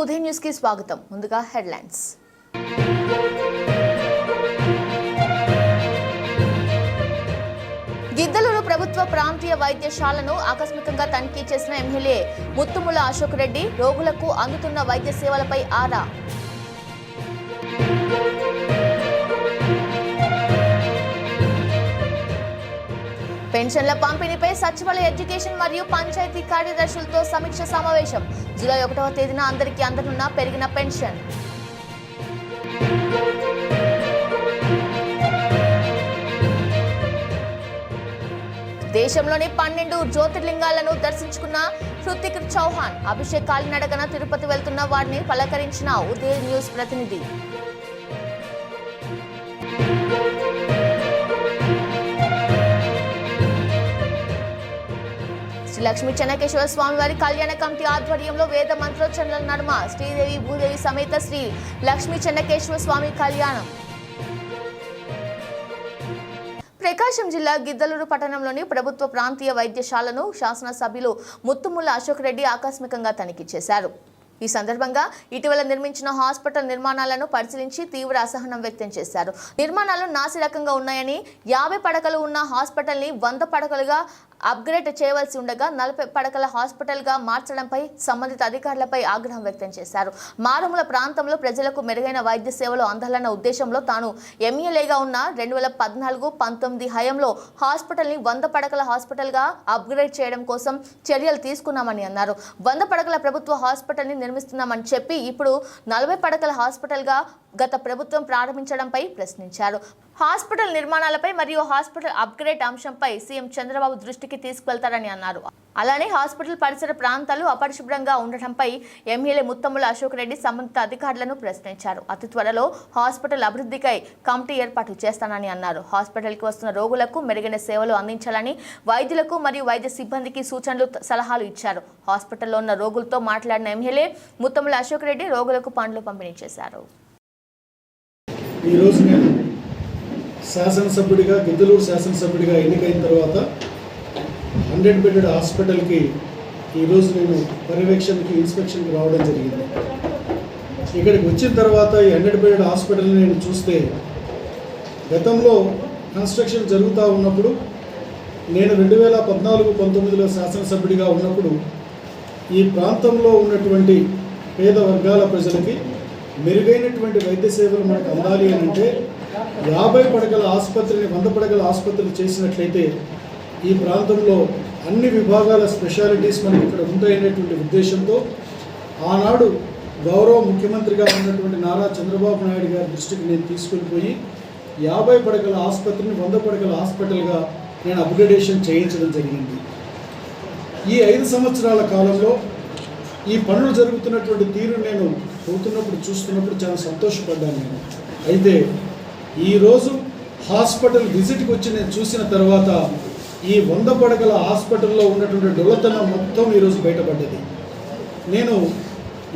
ఉదయం న్యూస్కి స్వాగతం. ముందుగా హెడ్లైన్స్. గిద్దలూరు ప్రభుత్వ ప్రాంతీయ వైద్యశాలను ఆకస్మికంగా తనిఖీ చేసిన ఎమ్మెల్యే ముత్తుముల అశోక్ రెడ్డి రోగులకు అందుతున్న వైద్య సేవలపై ఆరా. పెన్షన్ల పంపిణీపై సచివాలయ ఎడ్యుకేషన్ మరియు పంచాయతీ కార్యదర్శులతో సమీక్ష సమావేశం. జూలై ఒకటవ తేదీన అందరికీ అందనున్న పెరిగిన పెన్షన్. దేశంలోని పన్నెండు జ్యోతిర్లింగాలను దర్శించుకున్న హృతిక్ చౌహాన్ అభిషేక్ కాలినడకన తిరుపతి వెళ్తున్న వారిని పలకరించిన ఉదయ న్యూస్ ప్రతినిధి. శ్రీ లక్ష్మీ చెన్నకేశ్వర స్వామి వారి కళ్యాణ కమిటీ ఆధ్వర్యంలో వేద మంత్రోచ్చరణల నడుమ. శ్రీదేవి భూదేవి సమేత శ్రీ లక్ష్మీ చెన్నకేశ్వర స్వామి కళ్యాణం. ప్రకాశం జిల్లా గిద్దలూరు పట్టణంలోని ప్రభుత్వ ప్రాంతీయ వైద్యశాలను శాసనసభ్యులు ముత్తుముల్ల అశోక్ రెడ్డి ఆకస్మికంగా తనిఖీ చేశారు. ఈ సందర్భంగా ఇటీవల నిర్మించిన హాస్పిటల్ నిర్మాణాలను పరిశీలించి తీవ్ర అసహనం వ్యక్తం చేశారు. నిర్మాణాలు నాసిరకంగా ఉన్నాయని యాభై పడకలు ఉన్న హాస్పిటల్ని వంద పడకలుగా అప్గ్రేడ్ చేయవలసి ఉండగా నలభై పడకల హాస్పిటల్గా మార్చడంపై సంబంధిత అధికారులపై ఆగ్రహం వ్యక్తం చేశారు. మారుమూల ప్రాంతంలో ప్రజలకు మెరుగైన వైద్య సేవలు అందాలన్న ఉద్దేశంలో తాను ఎమ్మెల్యేగా ఉన్న రెండు వేల పద్నాలుగు పంతొమ్మిది హయంలో హాస్పిటల్ని వంద పడకల హాస్పిటల్గా అప్గ్రేడ్ చేయడం కోసం చర్యలు తీసుకున్నామని అన్నారు. వంద పడకల ప్రభుత్వ హాస్పిటల్ని నిర్మిస్తున్నామని చెప్పి ఇప్పుడు నలభై పడకల హాస్పిటల్గా గత ప్రభుత్వం ప్రారంభించడంపై ప్రశ్నించారు. హాస్పిటల్ నిర్మాణాలపై మరియు హాస్పిటల్ అప్గ్రేడ్ అంశంపై సీఎం చంద్రబాబు దృష్టికి తీసుకువెళ్తారని అన్నారు. అలానే హాస్పిటల్ పరిసర ప్రాంతాలు అపరిశుభ్రంగా ఉండటంపై ఎమ్మెల్యే ముత్తముల అశోక్ రెడ్డి సంబంధిత అధికారులను ప్రశ్నించారు. అతి త్వరలో హాస్పిటల్ అభివృద్ధికై కమిటీ ఏర్పాటు చేస్తానని అన్నారు. హాస్పిటల్కి వస్తున్న రోగులకు మెరుగైన సేవలు అందించాలని వైద్యులకు మరియు వైద్య సిబ్బందికి సూచనలు సలహాలు ఇచ్చారు. హాస్పిటల్లో ఉన్న రోగులతో మాట్లాడిన ఎమ్మెల్యే ముత్తముల అశోక్ రెడ్డి రోగులకు పండ్లు పంపిణీ చేశారు. ఈరోజు నేను శాసనసభ్యుడిగా గిద్దలూరు శాసనసభ్యుడిగా ఎన్నికైన తర్వాత హండ్రెడ్ బెడెడ్ హాస్పిటల్కి ఈరోజు నేను పర్యవేక్షణకి ఇన్స్పెక్షన్కి రావడం జరిగింది. ఇక్కడికి వచ్చిన తర్వాత ఈ హండ్రెడ్ బెడెడ్ హాస్పిటల్ని నేను చూస్తే గతంలో కన్స్ట్రక్షన్ జరుగుతూ ఉన్నప్పుడు నేను రెండు వేల పద్నాలుగు పంతొమ్మిదిలో శాసనసభ్యుడిగా ఉన్నప్పుడు ఈ ప్రాంతంలో ఉన్నటువంటి పేద వర్గాల ప్రజలకి మెరుగైనటువంటి వైద్య సేవలు మనకు అందాలి అని అంటే యాభై పడకల ఆసుపత్రిని వంద పడకల ఆసుపత్రులు చేసినట్లయితే ఈ ప్రాంతంలో అన్ని విభాగాల స్పెషాలిటీస్ మనకి ఇక్కడ ఉంటాయనేటువంటి ఉద్దేశంతో ఆనాడు గౌరవ ముఖ్యమంత్రిగా ఉన్నటువంటి నారా చంద్రబాబు నాయుడు గారి దృష్టికి నేను తీసుకెళ్ళిపోయి యాభై పడకల ఆసుపత్రిని వంద పడకల హాస్పిటల్గా నేను అప్గ్రేడేషన్ చేయించడం జరిగింది. ఈ ఐదు సంవత్సరాల కాలంలో ఈ పనులు జరుగుతున్నటువంటి తీరు నేను పోతున్నప్పుడు చూస్తున్నప్పుడు చాలా సంతోషపడ్డాను నేను. అయితే ఈరోజు హాస్పిటల్ విజిట్కి వచ్చి నేను చూసిన తర్వాత ఈ వంద పడకల హాస్పిటల్లో ఉన్నటువంటి డొల్లతనం మొత్తం ఈరోజు బయటపడ్డది. నేను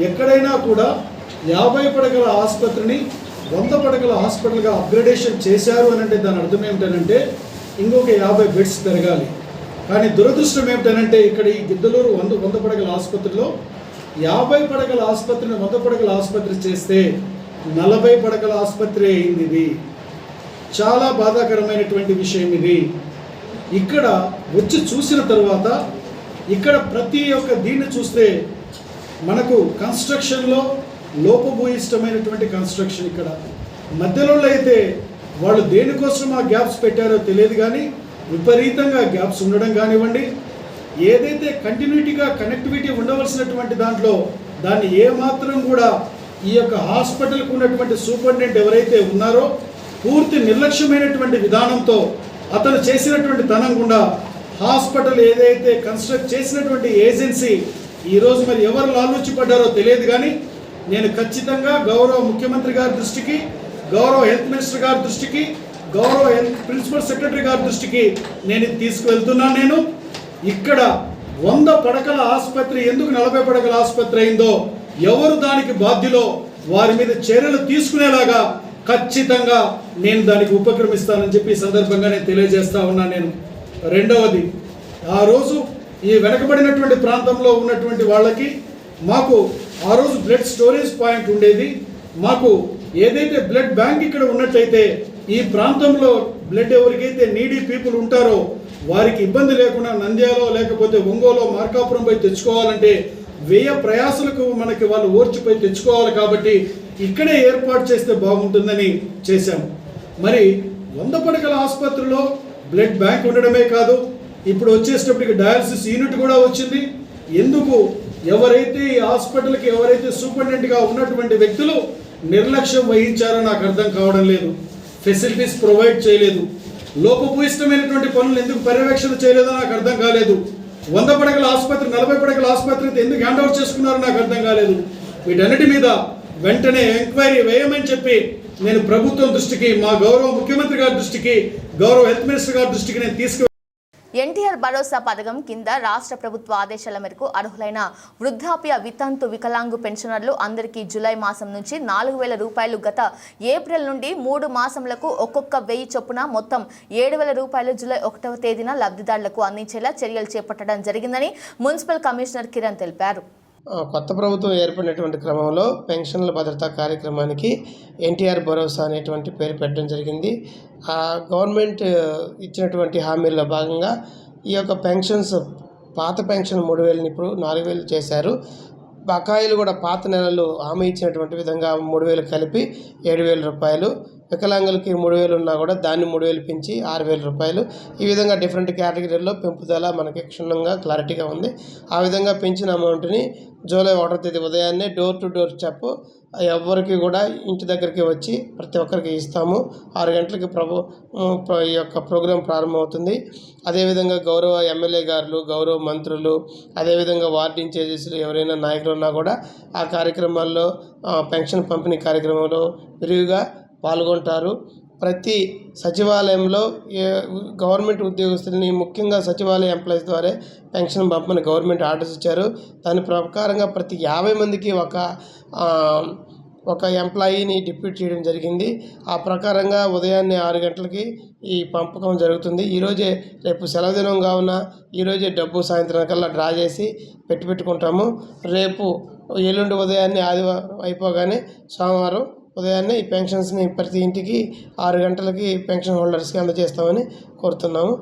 ఎక్కడైనా కూడా యాభై పడకల ఆసుపత్రిని వంద పడకల హాస్పిటల్గా అప్గ్రేడేషన్ చేశారు అని అంటే దాని అర్థం ఏమిటనంటే ఇంకొక యాభై బెడ్స్ పెరగాలి కానీ దురదృష్టం ఏమిటనంటే ఇక్కడ ఈ గిద్దలూరు వంద వంద పడకల ఆసుపత్రిలో యాభై పడకల ఆసుపత్రిని వంద పడకల ఆసుపత్రి చేస్తే నలభై పడకల ఆసుపత్రి అయింది ఇది. చాలా బాధాకరమైనటువంటి విషయం ఇది. ఇక్కడ వచ్చి చూసిన తర్వాత ఇక్కడ ప్రతి ఒక్క దీన్ని చూస్తే మనకు కన్స్ట్రక్షన్లో లోపభూయిష్టమైనటువంటి కన్స్ట్రక్షన్ ఇక్కడ. మధ్యలో అయితే వాళ్ళు దేనికోసం ఆ గ్యాప్స్ పెట్టారో తెలియదు కానీ విపరీతంగా గ్యాప్స్ ఉండడం కానివ్వండి ఏదైతే కంటిన్యూటీగా కనెక్టివిటీ ఉండవలసినటువంటి దాంట్లో దాన్ని ఏమాత్రం కూడా ఈ యొక్క హాస్పిటల్కి ఉన్నటువంటి సూపరింటెండెంట్ ఎవరైతే ఉన్నారో పూర్తి నిర్లక్ష్యమైనటువంటి విధానంతో అతను చేసినటువంటి తనం గుండా హాస్పిటల్ ఏదైతే కన్స్ట్రక్ట్ చేసినటువంటి ఏజెన్సీ ఈరోజు మరి ఎవరు లాలూచిపడ్డారో తెలియదు కానీ నేను ఖచ్చితంగా గౌరవ ముఖ్యమంత్రి గారి దృష్టికి గౌరవ హెల్త్ మినిస్టర్ గారి దృష్టికి గౌరవ హెల్త్ ప్రిన్సిపల్ సెక్రటరీ గారి దృష్టికి నేను తీసుకువెళ్తున్నాను నేను. ఇక్కడ వంద పడకల ఆసుపత్రి ఎందుకు నలభై పడకల ఆసుపత్రి అయిందో ఎవరు దానికి బాధ్యులో వారి మీద చర్యలు తీసుకునేలాగా ఖచ్చితంగా నేను దానికి ఉపక్రమిస్తానని చెప్పి ఈ సందర్భంగా నేను తెలియజేస్తా ఉన్నాను నేను. రెండవది ఆ రోజు ఈ వెనకబడినటువంటి ప్రాంతంలో ఉన్నటువంటి వాళ్ళకి మాకు ఆ రోజు బ్లడ్ స్టోరేజ్ పాయింట్ ఉండేది. మాకు ఏదైతే బ్లడ్ బ్యాంక్ ఇక్కడ ఉన్నట్టయితే ఈ ప్రాంతంలో బ్లడ్ ఎవరికైతే నీడీ పీపుల్ ఉంటారో వారికి ఇబ్బంది లేకుండా నంద్యాలో లేకపోతే ఒంగోలో మార్కాపురం పోయి తెచ్చుకోవాలంటే వ్యయ ప్రయాసలకు మనకి వాళ్ళు ఓర్చిపోయి తెచ్చుకోవాలి కాబట్టి ఇక్కడే ఏర్పాటు చేస్తే బాగుంటుందని చేశాము మరి వంద పడకల ఆసుపత్రిలో బ్లడ్ బ్యాంక్ ఉండడమే కాదు ఇప్పుడు వచ్చేటప్పటికి డయాలసిస్ యూనిట్ కూడా వచ్చింది. ఎందుకు? ఎవరైతే ఈ హాస్పిటల్కి ఎవరైతే సూపరింటెండెంట్గా ఉన్నటువంటి వ్యక్తులు నిర్లక్ష్యం వహించారో నాకు అర్థం కావడం లేదు. ఫెసిలిటీస్ ప్రొవైడ్ చేయలేదు. లోపభూయిష్టమైనటువంటి పనులు ఎందుకు పర్యవేక్షణ చేయలేదో నాకు అర్థం కాలేదు. వంద పడకల ఆసుపత్రి నలభై పడకల ఆసుపత్రి అయితే ఎందుకు హ్యాండ్ ఓవర్ చేసుకున్నారో నాకు అర్థం కాలేదు. వీటన్నిటి మీద వెంటనే ఎంక్వైరీ వేయమని చెప్పి నేను ప్రభుత్వం దృష్టికి మా గౌరవ ముఖ్యమంత్రి గారి దృష్టికి గౌరవ హెల్త్ మినిస్టర్ గారి దృష్టికి నేను తీసుకు ఎన్టీఆర్ భరోసా పథకం కింద రాష్ట్ర ప్రభుత్వ ఆదేశాల మేరకు అర్హులైన వృద్ధాప్య వితంతు వికలాంగు పెన్షనర్లు అందరికీ జూలై మాసం నుంచి నాలుగు వేల రూపాయలు గత ఏప్రిల్ నుండి మూడు మాసములకు ఒక్కొక్క వెయ్యి చొప్పున మొత్తం ఏడు వేల రూపాయలు జూలై ఒకటవ తేదీన లబ్ధిదారులకు అందించేలా చర్యలు చేపట్టడం జరిగిందని మున్సిపల్ కమిషనర్ కిరణ్ తెలిపారు. కొత్త ప్రభుత్వం ఏర్పడినటువంటి క్రమంలో పెన్షన్ల భద్రతా కార్యక్రమానికి ఎన్టీఆర్ భరోసా అనేటువంటి పేరు పెట్టడం జరిగింది. ఆ గవర్నమెంట్ ఇచ్చినటువంటి హామీల్లో భాగంగా ఈ యొక్క పెన్షన్స్ పాత పెన్షన్ మూడు వేలని ఇప్పుడు నాలుగు వేలు చేశారు. బకాయిలు కూడా పాత నెలలు హామీ ఇచ్చినటువంటి విధంగా మూడు వేలు కలిపి ఏడు వేల రూపాయలు వికలాంగులకి మూడు వేలు ఉన్నా కూడా దాన్ని మూడు వేలు పెంచి ఆరు వేల రూపాయలు. ఈ విధంగా డిఫరెంట్ కేటగిరీల్లో పెంపుదల మనకి క్షుణ్ణంగా క్లారిటీగా ఉంది. ఆ విధంగా పెంచిన అమౌంట్ని జూలై ఒకటో తేదీ ఉదయాన్నే డోర్ టు డోర్ చెప్పు ఎవరికి కూడా ఇంటి దగ్గరికి వచ్చి ప్రతి ఒక్కరికి ఇస్తాము. ఆరు గంటలకి ప్రభు ఈ యొక్క ప్రోగ్రాం ప్రారంభమవుతుంది. అదేవిధంగా గౌరవ ఎమ్మెల్యే గారులు గౌరవ మంత్రులు అదేవిధంగా వార్డు ఇన్ఛార్జెస్లు ఎవరైనా నాయకులు ఉన్నా కూడా ఆ కార్యక్రమాల్లో పెన్షన్ పంపిణీ కార్యక్రమంలో విరివిగా పాల్గొంటారు. ప్రతి సచివాలయంలో ఏ గవర్నమెంట్ ఉద్యోగస్తుల్ని ముఖ్యంగా సచివాలయ ఎంప్లాయీస్ ద్వారా పెన్షన్ పంపని గవర్నమెంట్ ఆర్డర్స్ ఇచ్చారు. దాని ప్రకారంగా ప్రతి యాభై మందికి ఒక ఒక ఎంప్లాయీని డిప్యూట్ చేయడం జరిగింది. ఆ ప్రకారంగా ఉదయాన్నే ఆరు గంటలకి ఈ పంపకం జరుగుతుంది. ఈరోజే రేపు సెలవు దినం కావున ఈరోజే డబ్బు సాయంత్రం కల్లా డ్రా చేసి పెట్టి పెట్టుకుంటాము. రేపు ఎల్లుండి ఉదయాన్నే ఆదివారం అయిపోగానే సోమవారం ఉదయాన్నే ఈ పెన్షన్స్ని ప్రతి ఇంటికి ఆరు గంటలకి పెన్షన్ హోల్డర్స్కి అందజేస్తామని కోరుతున్నాము.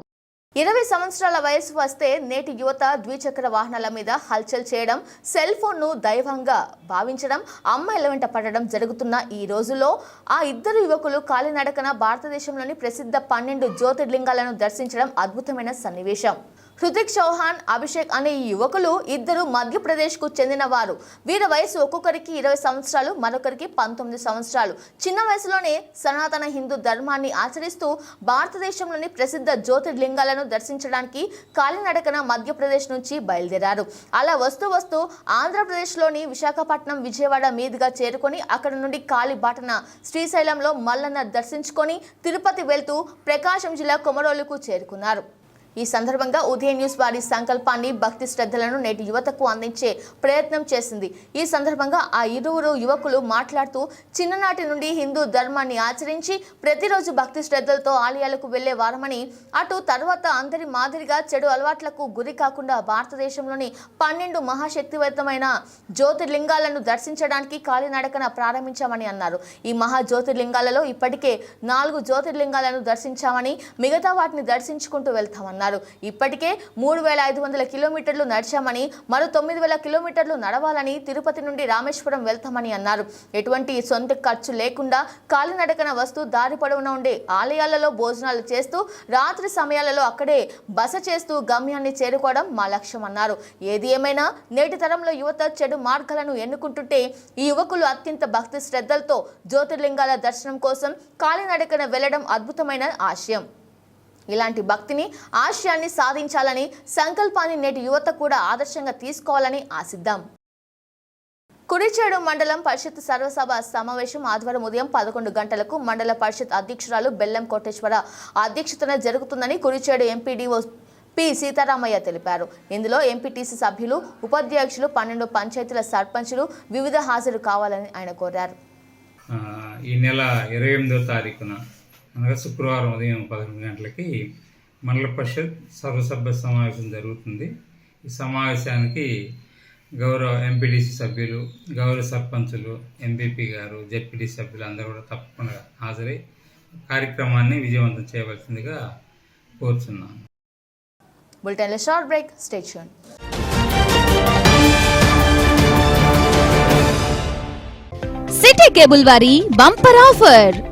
ఇరవై సంవత్సరాల వయసు వస్తే నేటి యువత ద్విచక్ర వాహనాల మీద హల్చల్ చేయడం సెల్ ఫోన్ను దైవంగా భావించడం అమ్మాయిల వెంట పడడం జరుగుతున్న ఈ రోజుల్లో ఆ ఇద్దరు యువకులు కాలినడకన భారతదేశంలోని ప్రసిద్ధ పన్నెండు జ్యోతిర్లింగాలను దర్శించడం అద్భుతమైన సన్నివేశం. హృతిక్ చౌహాన్ అభిషేక్ అనే ఈ యువకులు ఇద్దరు మధ్యప్రదేశ్కు చెందిన వారు వీరి వయసు ఒక్కొక్కరికి ఇరవై సంవత్సరాలు మరొకరికి పంతొమ్మిది సంవత్సరాలు. చిన్న వయసులోనే సనాతన హిందూ ధర్మాన్ని ఆచరిస్తూ భారతదేశంలోని ప్రసిద్ధ జ్యోతిర్లింగాలను దర్శించడానికి కాలినడకన మధ్యప్రదేశ్ నుంచి బయలుదేరారు. అలా వస్తూ వస్తూ ఆంధ్రప్రదేశ్లోని విశాఖపట్నం విజయవాడ మీదుగా చేరుకొని అక్కడ నుండి కాలిబాటన శ్రీశైలంలో మల్లన్న దర్శించుకొని తిరుపతి వెళ్తూ ప్రకాశం జిల్లా కొమరోలుకు చేరుకున్నారు. ఈ సందర్భంగా ఉదయం న్యూస్ వారి సంకల్పాన్ని భక్తి శ్రద్ధలను నేటి యువతకు అందించే ప్రయత్నం చేసింది. ఈ సందర్భంగా ఆ ఇరువురు యువకులు మాట్లాడుతూ చిన్ననాటి నుండి హిందూ ధర్మాన్ని ఆచరించి ప్రతిరోజు భక్తి శ్రద్ధలతో ఆలయాలకు వెళ్ళే వారమని అటు తర్వాత అందరి మాదిరిగా చెడు అలవాట్లకు గురి కాకుండా భారతదేశంలోని పన్నెండు మహాశక్తివంతమైన జ్యోతిర్లింగాలను దర్శించడానికి కాలినడకన ప్రారంభించామని అన్నారు. ఈ మహా జ్యోతిర్లింగాలలో ఇప్పటికే నాలుగు జ్యోతిర్లింగాలను దర్శించామని మిగతా వాటిని దర్శించుకుంటూ వెళ్తామన్నారు. ఇప్పటికే మూడు వేల ఐదు వందల కిలోమీటర్లు నడిచామని మరో తొమ్మిది వేల కిలోమీటర్లు నడవాలని తిరుపతి నుండి రామేశ్వరం వెళ్తామని అన్నారు. ఎటువంటి సొంత ఖర్చు లేకుండా కాలినడకన వస్తూ దారి పొడవున ఉండే ఆలయాలలో భోజనాలు చేస్తూ రాత్రి సమయాలలో అక్కడే బస చేస్తూ గమ్యాన్ని చేరుకోవడం మా లక్ష్యం అన్నారు. ఏది ఏమైనా నేటి తరంలో యువత చెడు మార్గాలను ఎన్నుకుంటుంటే ఈ యువకులు అత్యంత భక్తి శ్రద్ధలతో జ్యోతిర్లింగాల దర్శనం కోసం కాలినడకన వెళ్ళడం అద్భుతమైన ఆశయం. ఇలాంటి భక్తిని ఆశయాన్ని సాధించాలని సంకల్పాన్ని నేటి యువత కూడా ఆదర్శంగా తీసుకోవాలని ఆశిద్దాం. కుడిచేడు మండలం పరిషత్ సర్వసభ సమావేశం ఆదివారం ఉదయం పదకొండు గంటలకు మండల పరిషత్ అధ్యక్షురాలు బెల్లం కోటేశ్వర అధ్యక్షతన జరుగుతుందని కుడిచేడు ఎంపీడీఓ పి సీతారామయ్య తెలిపారు. ఇందులో ఎంపీటీసీ సభ్యులు ఉపాధ్యక్షులు పన్నెండు పంచాయతీల సర్పంచులు వివిధ హాజరు కావాలని ఆయన కోరారు. ఈ నెల ఇరవై ఎనిమిదో తారీఖున అనగా శుక్రవారం ఉదయం పదకొండు గంటలకి మండల పరిషత్ సర్వసభ్య సమావేశం జరుగుతుంది. ఈ సమావేశానికి గౌరవ ఎంపీటీసీ సభ్యులు గౌరవ సర్పంచులు ఎంపీపీ గారు జెడ్పీటీ సభ్యులు అందరూ కూడా తప్పకుండా హాజరై కార్యక్రమాన్ని విజయవంతం చేయవలసిందిగా కోరుచున్నాను. బులెటిన్లో short break. Station city cable వారి bumper offer.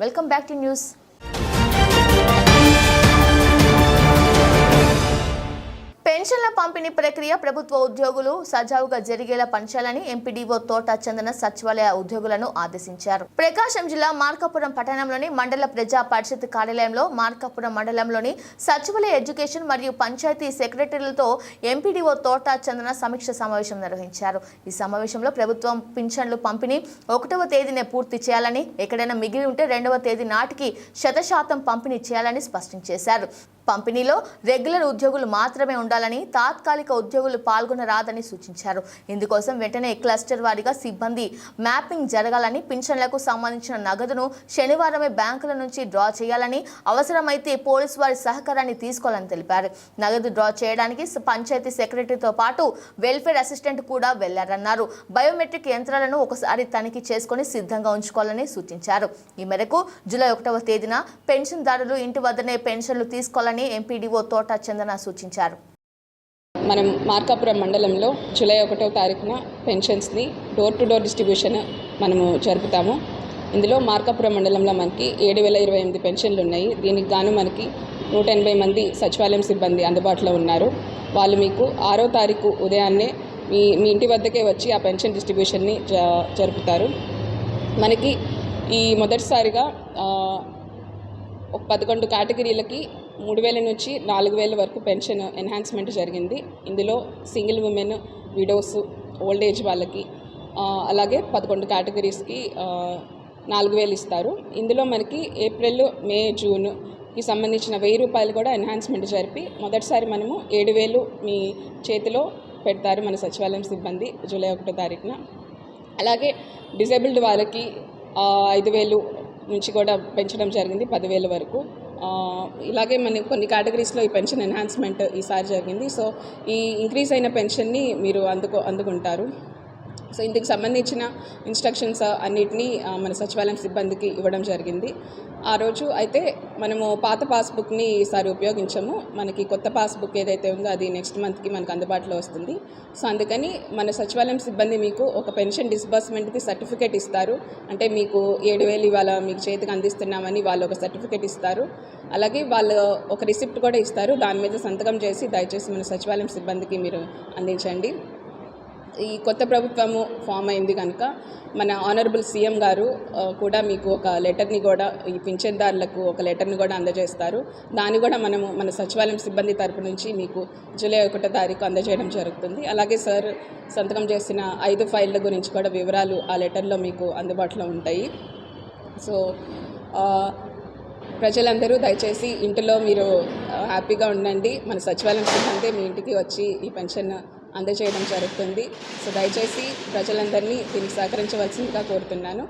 Welcome back to news పెన్షన్ల పంపిణీ ప్రక్రియ ప్రభుత్వ ఉద్యోగులు సజావుగా జరిగేలా పంచాలని ఎంపీడీఓ తోట చందన సచివాలయ ఉద్యోగులను ఆదేశించారు. ప్రకాశం జిల్లా మార్కాపురం పట్టణంలోని మండల ప్రజా పరిషత్ కార్యాలయంలో మార్కాపురం మండలంలోని సచివాలయ ఎడ్యుకేషన్ మరియు పంచాయతీ సెక్రటరీలతో ఎంపీడీఓ తోట చందన సమీక్ష సమావేశం నిర్వహించారు. ఈ సమావేశంలో ప్రభుత్వం పింఛన్లు పంపిణీ ఒకటవ తేదీనే పూర్తి చేయాలని ఎక్కడైనా మిగిలి ఉంటే రెండవ తేదీ నాటికి శతశాతం పంపిణీ చేయాలని స్పష్టం చేశారు. పంపిణీలో రెగ్యులర్ ఉద్యోగులు మాత్రమే ఉండాలని తాత్కాలిక ఉద్యోగులు పాల్గొనరాదని సూచించారు. ఇందుకోసం వెంటనే క్లస్టర్ వారీగా సిబ్బంది మ్యాపింగ్ జరగాలని పింఛన్లకు సంబంధించిన నగదును శనివారమే బ్యాంకుల నుంచి డ్రా చేయాలని అవసరమైతే పోలీసు వారి సహకారాన్ని తీసుకోవాలని తెలిపారు. నగదు డ్రా చేయడానికి పంచాయతీ సెక్రటరీతో పాటు వెల్ఫేర్ అసిస్టెంట్ కూడా వెళ్ళారన్నారు. బయోమెట్రిక్ యంత్రాలను ఒకసారి తనిఖీ చేసుకొని సిద్ధంగా ఉంచుకోవాలని సూచించారు. ఈ మేరకు జూలై ఒకటవ తేదీన పెన్షన్దారులు ఇంటి వద్దనే పెన్షన్లు తీసుకోవాలని ఎంపీడీఓ తోట చందన సూచించారు. మనం మార్కాపురం మండలంలో జూలై ఒకటో తారీఖున పెన్షన్స్ని డోర్ టు డోర్ డిస్ట్రిబ్యూషన్ మనము జరుపుతాము. ఇందులో మార్కాపురం మండలంలో మనకి ఏడు వేల ఇరవై ఎనిమిది పెన్షన్లు ఉన్నాయి. దీనికి గాను మనకి నూట ఎనభై మంది సచివాలయం సిబ్బంది అందుబాటులో ఉన్నారు. వాళ్ళు మీకు ఆరో తారీఖు ఉదయాన్నే మీ మీ ఇంటి వద్దకే వచ్చి ఆ పెన్షన్ డిస్ట్రిబ్యూషన్ని జరుపుతారు. మనకి ఈ మొదటిసారిగా ఒక పదకొండు కేటగిరీలకి మూడు వేల నుంచి నాలుగు వేల వరకు పెన్షన్ ఎన్హాన్స్మెంట్ జరిగింది. ఇందులో single women widows old age వాళ్ళకి అలాగే పదకొండు కేటగిరీస్కి నాలుగు వేలు ఇస్తారు. ఇందులో మనకి ఏప్రిల్ మే జూన్కి సంబంధించిన వెయ్యి రూపాయలు కూడా ఎన్హాన్స్మెంట్ జరిపి మొదటిసారి మనము ఏడు వేలు మీ చేతిలో పెడతారు మన సచివాలయం సిబ్బంది జూలై ఒకటో తారీఖున. అలాగే డిజేబుల్డ్ వాళ్ళకి ఐదు వేలు నుంచి కూడా పెంచడం జరిగింది పదివేల వరకు. ఇలాగే మన కొన్ని కేటగిరీస్లో ఈ పెన్షన్ ఎన్హాన్స్మెంట్ ఈసారి జరిగింది. సో ఈ ఇంక్రీజ్ అయిన పెన్షన్ని మీరు అందుకో అందుకుంటారు. సో ఇందుకు సంబంధించిన ఇన్స్ట్రక్షన్స్ అన్నిటినీ మన సచివాలయం సిబ్బందికి ఇవ్వడం జరిగింది. ఆ రోజు అయితే మనము పాత పాస్బుక్ని ఈసారి ఉపయోగించము. మనకి కొత్త పాస్బుక్ ఏదైతే ఉందో అది నెక్స్ట్ మంత్కి మనకు అందుబాటులో వస్తుంది. సో అందుకని మన సచివాలయం సిబ్బంది మీకు ఒక పెన్షన్ డిస్బర్స్మెంట్కి సర్టిఫికేట్ ఇస్తారు. అంటే మీకు ఏడు వేలు ఇవాళ మీకు చేతికి అందిస్తున్నామని వాళ్ళు ఒక సర్టిఫికేట్ ఇస్తారు. అలాగే వాళ్ళు ఒక రిసిప్ట్ కూడా ఇస్తారు. దాని మీద సంతకం చేసి దయచేసి మన సచివాలయం సిబ్బందికి మీరు అందించండి. ఈ కొత్త ప్రభుత్వము ఫామ్ అయింది కనుక మన ఆనరబుల్ సీఎం గారు కూడా మీకు ఒక లెటర్ని కూడా ఈ పింఛన్దారులకు ఒక లెటర్ని కూడా అందజేస్తారు. దాన్ని కూడా మనము మన సచివాలయం సిబ్బంది తరపు నుంచి మీకు జూలై ఒకటో తారీఖు అందజేయడం జరుగుతుంది. అలాగే సార్ సంతకం చేసిన ఐదు ఫైళ్ళ గురించి కూడా వివరాలు ఆ లెటర్లో మీకు అందుబాటులో ఉంటాయి. సో ప్రజలందరూ దయచేసి ఇంటిలో మీరు హ్యాపీగా ఉండండి. మన సచివాలయం సిబ్బంది మీ ఇంటికి వచ్చి ఈ పెన్షన్ అందజేయడం జరుగుతుంది. సో దయచేసి ప్రజలందరినీ దీనికి సహకరించవలసిందిగా కోరుతున్నాను.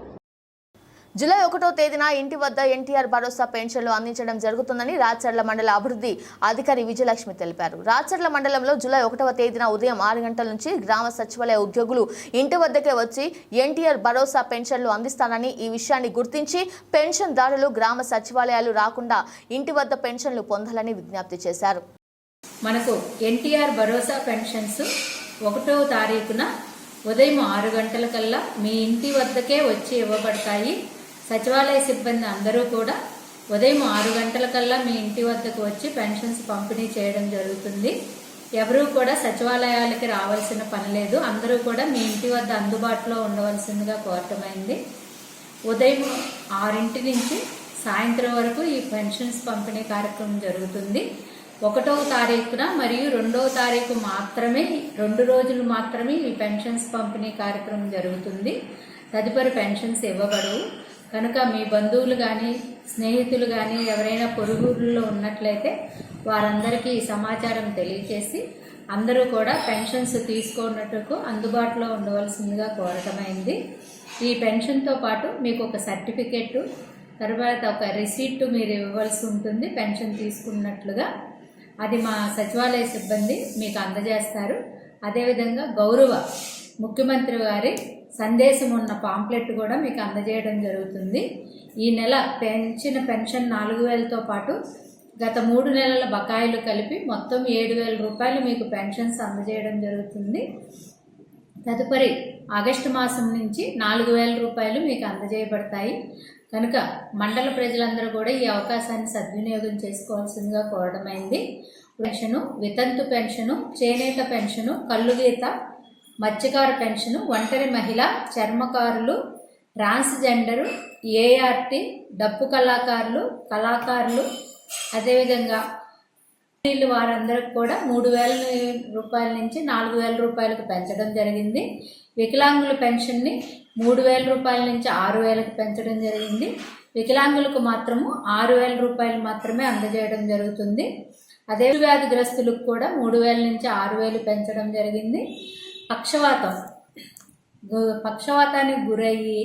జూలై ఒకటో తేదీన ఇంటి వద్ద ఎన్టీఆర్ భరోసా పెన్షన్లు అందించడం జరుగుతుందని రాచర్ల మండల అభివృద్ధి అధికారి విజయలక్ష్మి తెలిపారు. రాచర్ల మండలంలో జూలై ఒకటవ తేదీన ఉదయం ఆరు గంటల నుంచి గ్రామ సచివాలయ ఉద్యోగులు ఇంటి వద్దకే వచ్చి ఎన్టీఆర్ భరోసా పెన్షన్లు అందిస్తానని ఈ విషయాన్ని గుర్తించి పెన్షన్దారులు గ్రామ సచివాలయాలు రాకుండా ఇంటి వద్ద పెన్షన్లు పొందాలని విజ్ఞప్తి చేశారు. మనకు ఎన్టీఆర్ భరోసా పెన్షన్స్ ఒకటో తారీఖున ఉదయం ఆరు గంటలకల్లా మీ ఇంటి వద్దకే వచ్చి ఇవ్వబడతాయి. సచివాలయ సిబ్బంది అందరూ కూడా ఉదయం ఆరు గంటలకల్లా మీ ఇంటి వద్దకు వచ్చి పెన్షన్స్ పంపిణీ చేయడం జరుగుతుంది. ఎవరూ కూడా సచివాలయాలకి రావాల్సిన పని లేదు. అందరూ కూడా మీ ఇంటి వద్ద అందుబాటులో ఉండవలసిందిగా కోరటమైంది ఉదయం ఆరింటి నుంచి సాయంత్రం వరకు ఈ పెన్షన్స్ పంపిణీ కార్యక్రమం జరుగుతుంది. ఒకటవ తారీఖున మరియు రెండవ తారీఖు మాత్రమే రెండు రోజులు మాత్రమే ఈ పెన్షన్స్ పంపిణీ కార్యక్రమం జరుగుతుంది. తదుపరి పెన్షన్స్ ఇవ్వబడవు. కనుక మీ బంధువులు కానీ స్నేహితులు కానీ ఎవరైనా పొరుగుళ్ళలో ఉన్నట్లయితే వారందరికీ ఈ సమాచారం తెలియచేసి అందరూ కూడా పెన్షన్స్ తీసుకున్నట్టుకు అందుబాటులో ఉండవలసిందిగా కోరటమైంది ఈ పెన్షన్తో పాటు మీకు ఒక సర్టిఫికెట్ తర్వాత ఒక రిసీట్ మీరు ఇవ్వవలసి ఉంటుంది పెన్షన్ తీసుకున్నట్లుగా. అది మా సచివాలయ సిబ్బంది మీకు అందజేస్తారు. అదేవిధంగా గౌరవ ముఖ్యమంత్రి గారి సందేశం ఉన్న పాంప్లెట్ కూడా మీకు అందజేయడం జరుగుతుంది. ఈ నెల పెంచిన పెన్షన్ నాలుగు వేలతో పాటు గత మూడు నెలల బకాయిలు కలిపి మొత్తం ఏడు వేల రూపాయలు మీకు పెన్షన్స్ అందజేయడం జరుగుతుంది. తదుపరి ఆగస్టు మాసం నుంచి నాలుగు వేల రూపాయలు మీకు అందజేయబడతాయి. కనుక మండల ప్రజలందరూ కూడా ఈ అవకాశాన్ని సద్వినియోగం చేసుకోవాల్సిందిగా కోరడమైంది పెన్షను వితంతు పెన్షను చేనేత పెన్షను కల్లుగీత మత్స్యకార పెన్షను ఒంటరి మహిళ చర్మకారులు ట్రాన్స్జెండరు ఏఆర్టీ డప్పు కళాకారులు కళాకారులు అదేవిధంగా వీళ్ళు వారందరికి కూడా మూడు వేల రూపాయల నుంచి నాలుగు వేల రూపాయలకు పెంచడం జరిగింది. వికలాంగుల పెన్షన్ని మూడు వేల రూపాయల నుంచి ఆరు వేలకు పెంచడం జరిగింది. వికలాంగులకు మాత్రము ఆరు వేల రూపాయలు మాత్రమే అందజేయడం జరుగుతుంది. అదే వ్యాధిగ్రస్తులకు కూడా మూడు వేల నుంచి ఆరు వేలు పెంచడం జరిగింది. పక్షవాతం. పక్షవాతానికి గురయ్యి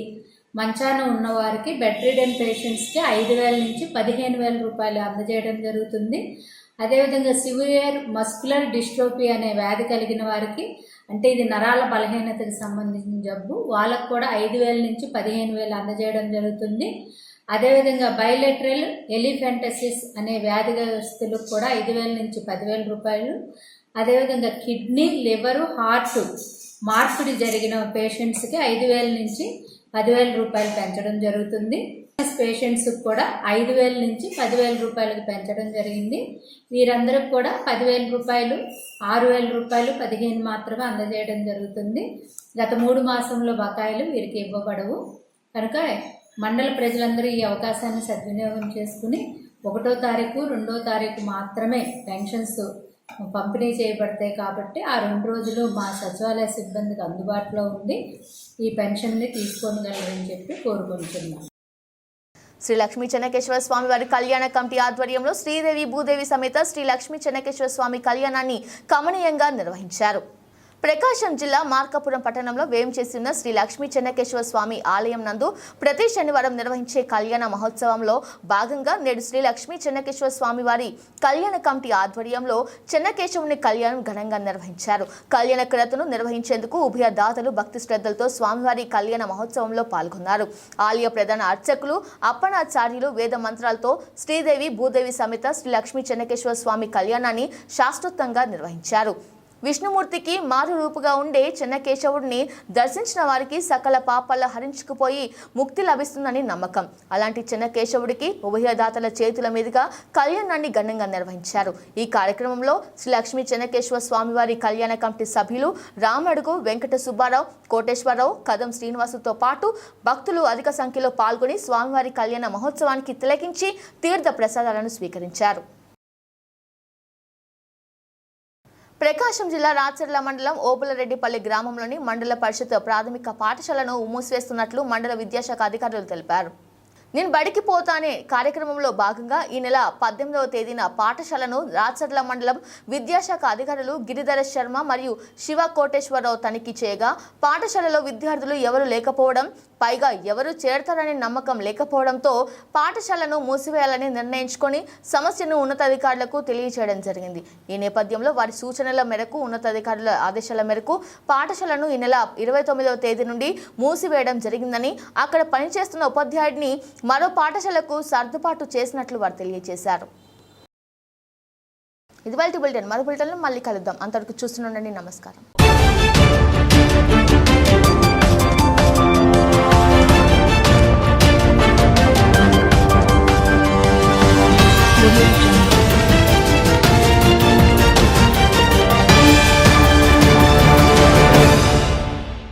మంచాన ఉన్నవారికి బెడ్ రిడెన్ పేషెంట్స్కి ఐదు వేల నుంచి పదిహేను వేల రూపాయలు అందజేయడం జరుగుతుంది. అదేవిధంగా సివియర్ మస్కులర్ డిస్ట్రోపీ అనే వ్యాధి కలిగిన వారికి అంటే ఇది నరాల బలహీనతకు సంబంధించిన జబ్బు వాళ్ళకు కూడా ఐదు వేల నుంచి పదిహేను వేలు అందజేయడం జరుగుతుంది. అదేవిధంగా బయోలెటరల్ ఎలిఫెంటసిస్ అనే వ్యాధిగ్రస్తులకు కూడా ఐదు వేల నుంచి పదివేల రూపాయలు. అదేవిధంగా కిడ్నీ లివరు హార్ట్ మార్పిడి జరిగిన పేషెంట్స్కి ఐదు వేల నుంచి పదివేల రూపాయలు పెంచడం జరుగుతుంది. పేషెంట్స్కి కూడా ఐదు వేల నుంచి పదివేల రూపాయలకు పెంచడం జరిగింది. వీరందరికి కూడా పదివేల రూపాయలు ఆరు వేల రూపాయలు పదిహేను మాత్రమే అందజేయడం జరుగుతుంది. గత మూడు మాసంలో బకాయిలు వీరికి ఇవ్వబడవు. కనుక మండల ప్రజలందరూ ఈ అవకాశాన్ని సద్వినియోగం చేసుకుని ఒకటో తారీఖు రెండో తారీఖు మాత్రమే పెన్షన్స్ పంపిణీ చేయబడతాయి కాబట్టి ఆ రెండు రోజులు మా సచివాలయ సిబ్బందికి అందుబాటులో ఉండి ఈ పెన్షన్ని తీసుకోగలరని చెప్పి కోరుకుంటున్నాం. శ్రీ లక్ష్మీ చెన్నకేశ్వర స్వామి వారి కళ్యాణ కమిటీ ఆధ్వర్యంలో శ్రీదేవి భూదేవి సమేత శ్రీ లక్ష్మీ చెన్నకేశ్వర స్వామి కళ్యాణాన్ని కమనీయంగా నిర్వహించారు. ప్రకాశం జిల్లా మార్కాపురం పట్టణంలో వేంచేసి చేసిన శ్రీ లక్ష్మీ చెన్నకేశ్వర స్వామి ఆలయం నందు ప్రతి శనివారం నిర్వహించే కళ్యాణ మహోత్సవంలో భాగంగా నేడు శ్రీ లక్ష్మీ చెన్నకేశ్వర స్వామి వారి కళ్యాణ కమిటీ ఆధ్వర్యంలో చెన్నకేశవుని కళ్యాణం ఘనంగా నిర్వహించారు. కళ్యాణ క్రతును నిర్వహించేందుకు ఉభయ దాతలు భక్తి శ్రద్ధలతో స్వామివారి కళ్యాణ మహోత్సవంలో పాల్గొన్నారు. ఆలయ ప్రధాన అర్చకులు అప్పణాచార్యులు వేద మంత్రాలతో శ్రీదేవి భూదేవి సమేత శ్రీ లక్ష్మీ చెన్నకేశ్వర స్వామి కళ్యాణాన్ని శాశ్వతంగా నిర్వహించారు. విష్ణుమూర్తికి మారు రూపుగా ఉండే చెన్నకేశవుడిని దర్శించిన వారికి సకల పాపాల హరించుకుపోయి ముక్తి లభిస్తుందని నమ్మకం. అలాంటి చెన్నకేశవుడికి ఉభయదాతల చేతుల మీదుగా కళ్యాణాన్ని ఘనంగా నిర్వహించారు. ఈ కార్యక్రమంలో శ్రీ లక్ష్మీ చెన్నకేశ్వర స్వామివారి కళ్యాణ కమిటీ సభ్యులు రామడుగు వెంకట సుబ్బారావు కోటేశ్వరరావు కదం శ్రీనివాసుతో పాటు భక్తులు అధిక సంఖ్యలో పాల్గొని స్వామివారి కళ్యాణ మహోత్సవానికి తిలకించి తీర్థ ప్రసాదాలను స్వీకరించారు. ప్రకాశం జిల్లా రాచర్ల మండలం ఓపులరెడ్డిపల్లి గ్రామంలోని మండల పరిషత్ ప్రాథమిక పాఠశాలను మూసివేస్తున్నట్లు మండల విద్యాశాఖ అధికారులు తెలిపారు. నేను బడికి పోతానే కార్యక్రమంలో భాగంగా ఈ నెల పద్దెనిమిదవ తేదీన పాఠశాలను రాచర్ల మండలం విద్యాశాఖ అధికారులు గిరిధర శర్మ మరియు శివ కోటేశ్వరరావు తనిఖీ చేయగా పాఠశాలలో విద్యార్థులు ఎవరు లేకపోవడం పైగా ఎవరు చేరతారనే నమ్మకం లేకపోవడంతో పాఠశాలను మూసివేయాలని నిర్ణయించుకొని సమస్యను ఉన్నతాధికారులకు తెలియజేయడం జరిగింది. ఈ నేపథ్యంలో వారి సూచనల మేరకు ఉన్నతాధికారుల ఆదేశాల మేరకు పాఠశాలను ఈ నెల ఇరవై తొమ్మిదవ తేదీ నుండి మూసివేయడం జరిగిందని అక్కడ పనిచేస్తున్న ఉపాధ్యాయుడిని మరో పాఠశాలకు సర్దుబాటు చేసినట్లు వారు తెలియజేశారు. ఇది బులెటిన్. మరో బులెటిన్లో మళ్ళీ కలుద్దాం. అంతవరకు చూస్తుండండి నమస్కారం.